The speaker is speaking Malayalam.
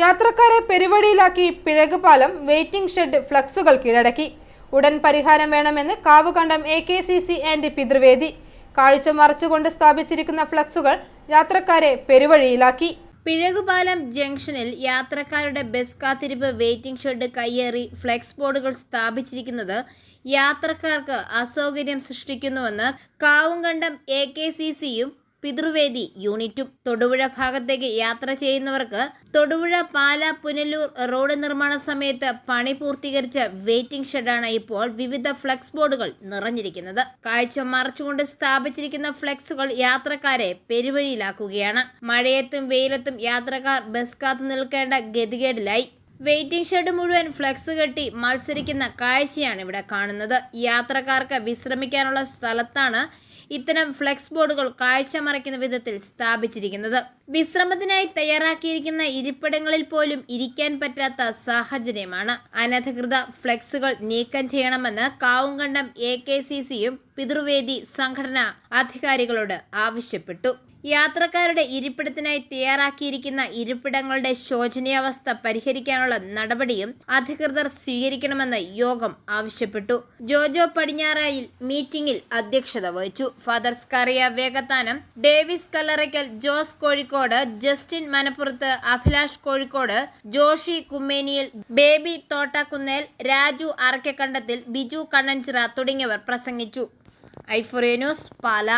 യാത്രക്കാരെ പെരുവഴിയിലാക്കി പിഴകുപാലം വെയിറ്റിംഗ് ഷെഡ് ഫ്ലക്സുകൾ കീഴടക്കി. ഉടൻ പരിഹാരം വേണമെന്ന് Kavukandam A K C C and Pithruvedi. കാഴ്ച മറച്ചുകൊണ്ട് സ്ഥാപിച്ചിരിക്കുന്ന ഫ്ലക്സുകൾ യാത്രക്കാരെ പെരുവഴിയിലാക്കി. പിഴകുപാലം ജംഗ്ഷനിൽ യാത്രക്കാരുടെ ബസ് കാത്തിരിപ്പ് വെയിറ്റിംഗ് ഷെഡ് കയ്യേറി ഫ്ലെക്സ് ബോർഡുകൾ സ്ഥാപിച്ചിരിക്കുന്നത് യാത്രക്കാർക്ക് അസൗകര്യം സൃഷ്ടിക്കുന്നുവെന്ന് കാവുംകണ്ടം എ കെ സി സിയും പിതൃവേദി യൂണിറ്റും തൊടുപുഴ ഭാഗത്തേക്ക് യാത്ര ചെയ്യുന്നവർക്ക് തൊടുപുഴ പാല പുനലൂർ റോഡ് നിർമ്മാണ സമയത്ത് പണി പൂർത്തീകരിച്ച വെയിറ്റിംഗ് ഷെഡാണ് ഇപ്പോൾ വിവിധ ഫ്ലെക്സ് ബോർഡുകൾ നിറഞ്ഞിരിക്കുന്നത്. കാഴ്ച മറച്ചുകൊണ്ട് സ്ഥാപിച്ചിരിക്കുന്ന ഫ്ലെക്സുകൾ യാത്രക്കാരെ പെരുവഴിയിലാക്കുകയാണ്. മഴയത്തും വെയിലത്തും യാത്രക്കാർ ബസ് കാത്തു നിൽക്കേണ്ട ഗതികേടിലായി. വെയിറ്റിംഗ് ഷെഡ് മുഴുവൻ ഫ്ലെക്സ് കെട്ടി മത്സരിക്കുന്ന കാഴ്ചയാണ് ഇവിടെ കാണുന്നത്. യാത്രക്കാർക്ക് വിശ്രമിക്കാനുള്ള സ്ഥലത്താണ് ഇത്തരം ഫ്ലെക്സ് ബോർഡുകൾ കാഴ്ച മറയ്ക്കുന്ന വിധത്തിൽ സ്ഥാപിച്ചിരിക്കുന്നത്. വിശ്രമത്തിനായി തയ്യാറാക്കിയിരിക്കുന്ന ഇരിപ്പിടങ്ങളിൽ പോലും ഇരിക്കാൻ പറ്റാത്ത സാഹചര്യമാണ്. അനധികൃത ഫ്ലെക്സുകൾ നീക്കം ചെയ്യണമെന്ന് കാവുംകണ്ടം എ കെ സി സിയും പിതൃവേദി സംഘടന അധികാരികളോട് ആവശ്യപ്പെട്ടു. യാത്രക്കാരുടെ ഇരിപ്പിടത്തിനായി തയ്യാറാക്കിയിരിക്കുന്ന ഇരിപ്പിടങ്ങളുടെ ശോചനീയാവസ്ഥ പരിഹരിക്കാനുള്ള നടപടിയും അധികൃതർ സ്വീകരിക്കണമെന്ന് യോഗം ആവശ്യപ്പെട്ടു. ജോജോ പടിഞ്ഞാറായിൽ മീറ്റിംഗിൽ അധ്യക്ഷത വഹിച്ചു. Father Scaria Vegathanam Davis Kallarakkal Jose Kozhikode Justin Manappurath Abhilash Kozhikode Joshi Kummeniyil baby Thottakkunnel Raju Arakkakandathil Biju Kannanchira തുടങ്ങിയവർ പ്രസംഗിച്ചു. ഐഫുറിയ ന്യൂസ് പാല.